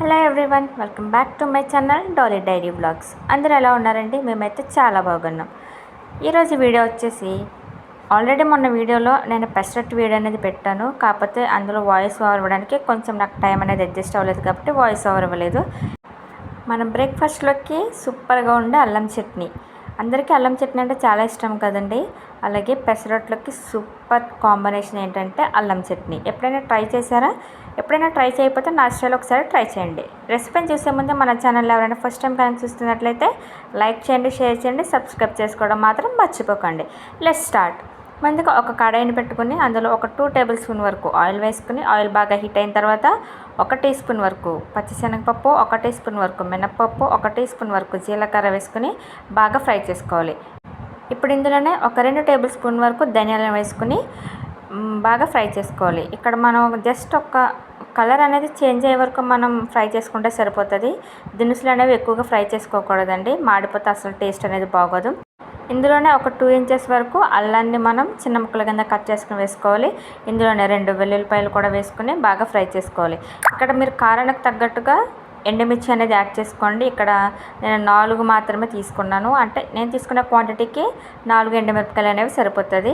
Hello everyone welcome back to my channel Dolly Diary Blogs అందరూ ఎలా ఉన్నారండి? మేమైతే చాలా బాగున్నాం. ఈరోజు వీడియో వచ్చేసి ఆల్రెడీ మొన్న వీడియోలో నేను పెసరట్ వీడియో అనేది పెట్టాను. కాకపోతే అందులో వాయిస్ ఓవర్ ఇవ్వడానికి కొంచెం నాకు టైం అనేది అడ్జస్ట్ అవ్వలేదు కాబట్టి వాయిస్ ఓవర్ ఇవ్వలేదు మనం బ్రేక్ఫాస్ట్లోకి సూపర్గా ఉండే అల్లం చట్నీ. అందరికీ అల్లం చట్నీ అంటే చాలా ఇష్టం కదండి. అలాగే పెసరట్లకి సూపర్ కాంబినేషన్ ఏంటంటే అల్లం చట్నీ. ఎప్పుడైనా ట్రై చేశారా? ఎప్పుడైనా ట్రై చేయకపోతే నా స్టైల్ ఒకసారి ట్రై చేయండి. రెసిపీని చూసే ముందు మన ఛానల్ ఎవరైనా ఫస్ట్ టైం కనుక చూస్తున్నట్లయితే లైక్ చేయండి షేర్ చేయండి సబ్స్క్రైబ్ చేసుకోవడం మాత్రం మర్చిపోకండి. Let start. ముందుగా ఒక కడాయిని పెట్టుకుని అందులో ఒక టూ టేబుల్ స్పూన్ వరకు ఆయిల్ వేసుకుని ఆయిల్ బాగా హీట్ అయిన తర్వాత ఒక టీ స్పూన్ వరకు పచ్చిశనగపప్పు ఒక టీ స్పూన్ వరకు మినప్పప్పు ఒక టీ స్పూన్ వరకు జీలకర్ర వేసుకుని బాగా ఫ్రై చేసుకోవాలి. ఇప్పుడు ఇందులోనే ఒక రెండు టేబుల్ స్పూన్ వరకు ధనియాలను వేసుకుని బాగా ఫ్రై చేసుకోవాలి. ఇక్కడ మనం జస్ట్ ఒక కలర్ అనేది చేంజ్ అయ్యే వరకు మనం ఫ్రై చేసుకుంటే సరిపోతుంది. దినుసులు అనేవి ఎక్కువగా ఫ్రై చేసుకోకూడదండి. మాడిపోతే అసలు టేస్ట్ అనేది బాగోదు. ఇందులోనే ఒక టూ ఇంచెస్ వరకు అల్లాన్ని మనం చిన్న ముక్కల కింద కట్ చేసుకుని వేసుకోవాలి. ఇందులోనే రెండు వెల్లుల్లిపాయలు కూడా వేసుకుని బాగా ఫ్రై చేసుకోవాలి. ఇక్కడ మీరు కారానికి తగ్గట్టుగా ఎండుమిర్చి అనేది యాడ్ చేసుకోండి. ఇక్కడ నేను నాలుగు మాత్రమే తీసుకున్నాను. అంటే నేను తీసుకున్న క్వాంటిటీకి నాలుగు ఎండుమిరపకాయలు అనేవి సరిపోతుంది.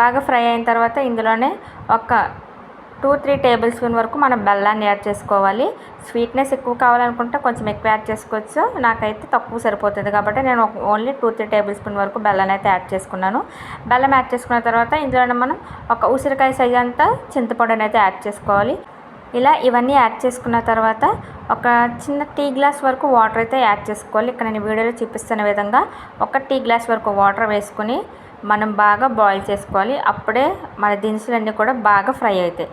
బాగా ఫ్రై అయిన తర్వాత ఇందులోనే ఒక టూ త్రీ టేబుల్ స్పూన్ వరకు మనం బెల్లాన్ని యాడ్ చేసుకోవాలి. స్వీట్నెస్ ఎక్కువ కావాలనుకుంటే కొంచెం ఎక్కువ యాడ్ చేసుకోవచ్చు. నాకైతే తక్కువ సరిపోతుంది కాబట్టి నేను only two three table spoon వరకు బెల్లాన్ని అయితే యాడ్ చేసుకున్నాను. బెల్లం యాడ్ చేసుకున్న తర్వాత ఇందులో మనం ఒక ఉసిరికాయ సైజ్ అంతా చింతపండుని అయితే యాడ్ చేసుకోవాలి. ఇలా ఇవన్నీ యాడ్ చేసుకున్న తర్వాత ఒక చిన్న టీ గ్లాస్ వరకు వాటర్ అయితే యాడ్ చేసుకోవాలి. ఇక్కడ నేను వీడియోలో చూపిస్తున్న విధంగా ఒక టీ గ్లాస్ వరకు వాటర్ వేసుకుని మనం బాగా బాయిల్ చేసుకోవాలి. అప్పుడే మన దినుసులన్నీ కూడా బాగా ఫ్రై అవుతాయి.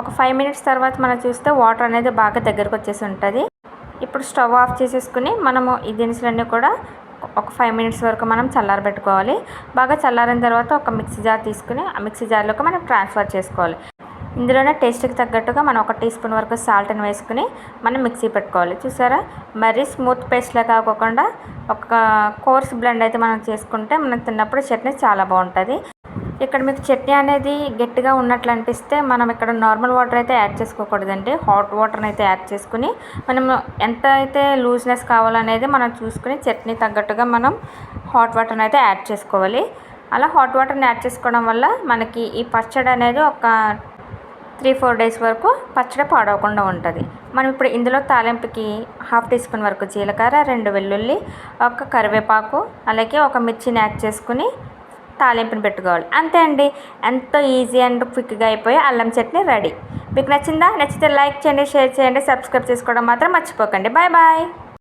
ఒక ఫైవ్ మినిట్స్ తర్వాత మనం చూస్తే వాటర్ అనేది బాగా దగ్గరకు వచ్చేసి ఉంటుంది. ఇప్పుడు స్టవ్ ఆఫ్ చేసేసుకుని మనము ఈ దినుసులన్నీ కూడా ఒక ఫైవ్ మినిట్స్ వరకు మనం చల్లారబెట్టుకోవాలి బాగా చల్లారిన తర్వాత ఒక మిక్సీ జార్ తీసుకుని ఆ మిక్సీ జార్లోకి మనం ట్రాన్స్ఫర్ చేసుకోవాలి. ఇందులోనే టేస్ట్కి తగ్గట్టుగా మనం ఒక టీ స్పూన్ వరకు సాల్ట్ని వేసుకుని మనం మిక్సీ పెట్టుకోవాలి. చూసారా? మరీ స్మూత్ పేస్ట్లా కాకుండా ఒక కోర్స్ బ్లెండ్ అయితే మనం చేసుకుంటే మనం తిన్నప్పుడు చట్నీ చాలా బాగుంటుంది. ఇక్కడ మీకు చట్నీ అనేది గట్టిగా ఉన్నట్లు అనిపిస్తే మనం ఇక్కడ నార్మల్ వాటర్ అయితే యాడ్ చేసుకోకూడదండి. హాట్ వాటర్ని అయితే యాడ్ చేసుకుని మనం ఎంత అయితే లూజ్నెస్ కావాలనేది మనం చూసుకుని చట్నీ తగ్గట్టుగా మనం హాట్ వాటర్ని అయితే యాడ్ చేసుకోవాలి. అలా హాట్ వాటర్ని యాడ్ చేసుకోవడం వల్ల మనకి ఈ పచ్చడి అనేది ఒక త్రీ ఫోర్ డేస్ వరకు పచ్చడి పాడవకుండా ఉంటుంది. మనం ఇప్పుడు ఇందులో తాలింపుకి హాఫ్ టీ స్పూన్ వరకు జీలకర్ర రెండు వెల్లుల్లి ఒక కరివేపాకు అలాగే ఒక మిర్చిని యాడ్ చేసుకుని తాలింపుని పెట్టుకోవాలి. అంతే అండి. ఎంతో ఈజీ అండ్ క్విక్గా అయిపోయి అల్లం చట్నీ రెడీ. మీకు నచ్చిందా? నచ్చితే లైక్ చేయండి షేర్ చేయండి సబ్స్క్రైబ్ చేసుకోవడం మాత్రం మర్చిపోకండి. Bye bye.